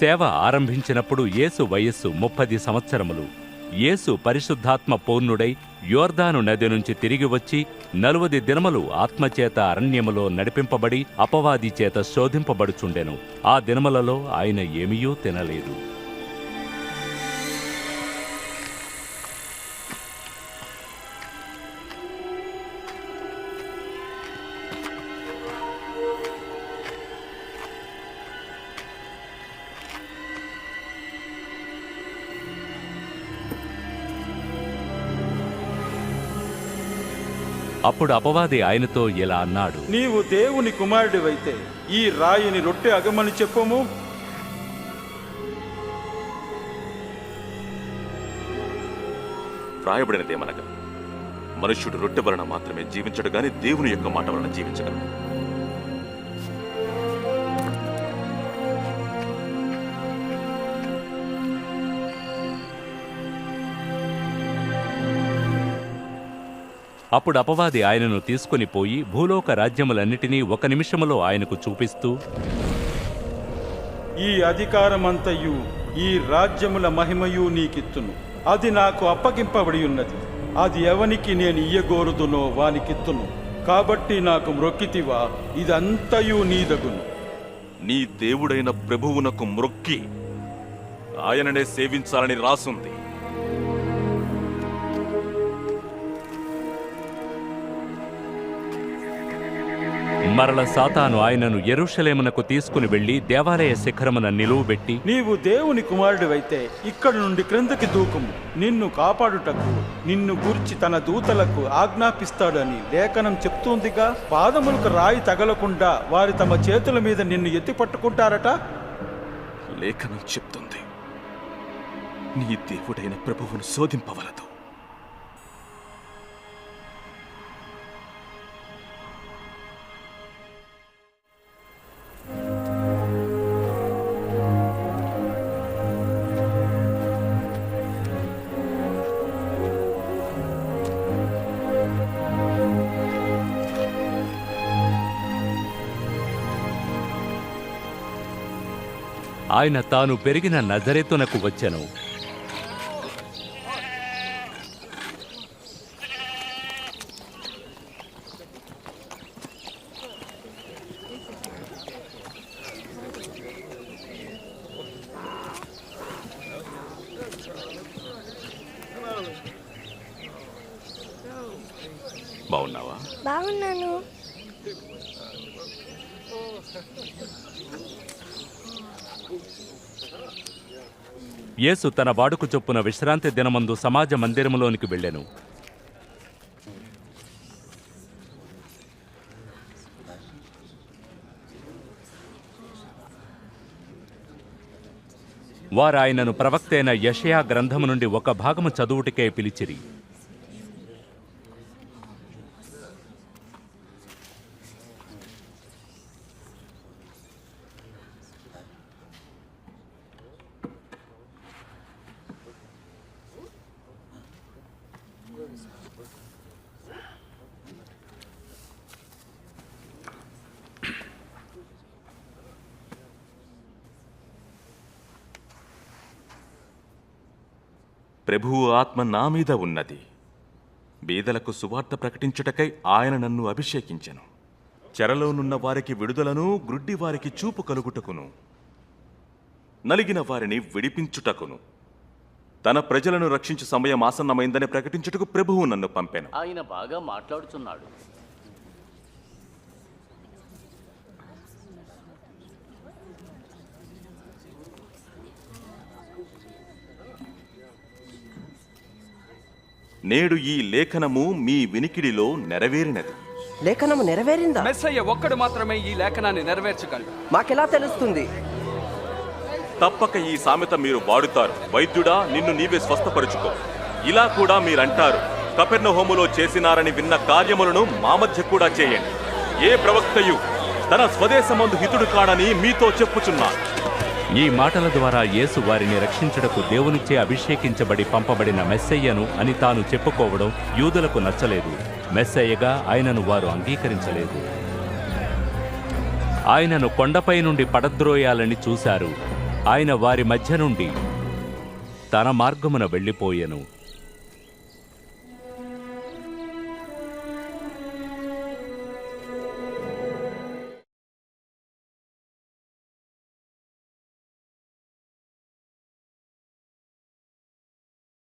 సేవ ఆరంభించినప్పుడు యేసు వయస్సు ముప్పది సంవత్సరములు. యేసు పరిశుద్ధాత్మ పూర్ణుడై యోర్దాను నది నుంచి తిరిగి వచ్చి నలువది దినములు ఆత్మచేత అరణ్యములో నడిపింపబడి అపవాది చేత శోధింపబడుచుండెను. ఆ దినములలో ఆయన ఏమీయూ తినలేదు. అప్పుడు అపవాది ఆయనతో ఇలా అన్నాడు. నీవు దేవుని కుమారుడివైతే ఈ రాయిని రొట్టె అగమని చెప్పుము. వ్రాయబడినదేమనగా మనుష్యుడు రొట్టె వలన మాత్రమే జీవించడు గాని దేవుని యొక్క మాట వలన జీవించగలడు. అప్పుడు అపవాది ఆయనను తీసుకుని పోయి భూలోక రాజ్యములన్నిటినీ ఒక నిమిషములో ఆయనకు చూపిస్తూ ఈ అధికారమంతయు ఈ రాజ్యముల మహిమయు నీకిత్తును. అది నాకు అప్పగింపబడి ఉన్నది అది ఎవనికి నేను ఇయ్యగోరుదునో వానికిత్తును. కాబట్టి నాకు మ్రొక్కితివా ఇదంతయు నీదగును. నీ దేవుడైన ప్రభువునకు మ్రొక్కి ఆయననే సేవించాలని రాసుంది. మరల సాతాను ఆయనను యెరూషలేమునకు తీసుకుని వెళ్ళి దేవాలయ శిఖరమున నిలువబెట్టి నీవు దేవుని కుమారుడివైతే ఇక్కడి నుండి క్రిందకి దూకుము. నిన్ను కాపాడుటకు నిన్ను గుర్చి తన దూతలకు ఆజ్ఞాపిస్తాడని లేఖనం చెప్తోందిగా. పాదములకు రాయి తగలకుండా వారి తమ చేతుల మీద నిన్ను ఎత్తి పట్టుకుంటారట? లేఖనం చెప్తుంది. నీ దేవుడైన ప్రభువును శోధింపవలదు. ఆయన తాను పెరిగిన నజరేతునకు వచ్చెను. బాగున్నావా? బాగున్నాను. యేసు తన వాడుకు చొప్పున విశ్రాంతి దినమందు సమాజ మందిరములోనికి వెళ్ళెను. వారు ఆయనను యషయా గ్రంథము నుండి ఒక భాగము చదువుటికే పిలిచిరి. ప్రభువు ఆత్మ నా మీద ఉన్నది. బీదలకు సువార్త ప్రకటించుటకై ఆయన నన్ను అభిషేకించెను. చెరలోనున్న వారికి విడుదలను గ్రుడ్డి వారికి చూపు కలుగుటకును. నలిగిన వారిని విడిపించుటకును. తన ప్రజలను రక్షించు సమయం ఆసన్నమైందని ప్రకటించుటకు ప్రభువు నన్ను పంపాను. ఆయన బాగా మాట్లాడుతున్నాడు నేడు ఈ లేఖనము మీ వినికిడిలో నెరవేరినది. లేఖనము నెరవేరిందా? మెస్సయ్య ఒక్కడు మాత్రమే ఈ లేఖనాన్ని నెరవేర్చగలడు. మాకెలా తెలుస్తుంది? తప్పక ఈ సామెత మీరు వాడుతారు. వైద్యుడా నిన్ను నీవే స్వస్థపరుచుకో. ఇలా కూడా మీరంటారు. కపెర్ణ హోములో చేసినారని విన్న కార్యములను మా మధ్య కూడా చేయండి. ఏ ప్రవక్తయు తన స్వదేశమందు హితుడు కాడని మీతో చెప్పుచున్నా ఈ మాటల ద్వారా యేసు వారిని రక్షించుటకు దేవునిచే అభిషేకించబడి పంపబడిన మెస్సయ్యను అని తాను చెప్పుకోవడం యూదులకు నచ్చలేదు. మెస్సయ్యగా ఆయనను వారు అంగీకరించలేదు. ఆయనను కొండపై నుండి పడద్రోయాలని చూశారు. ఆయన వారి మధ్య నుండి తన మార్గమున వెళ్ళిపోయెను.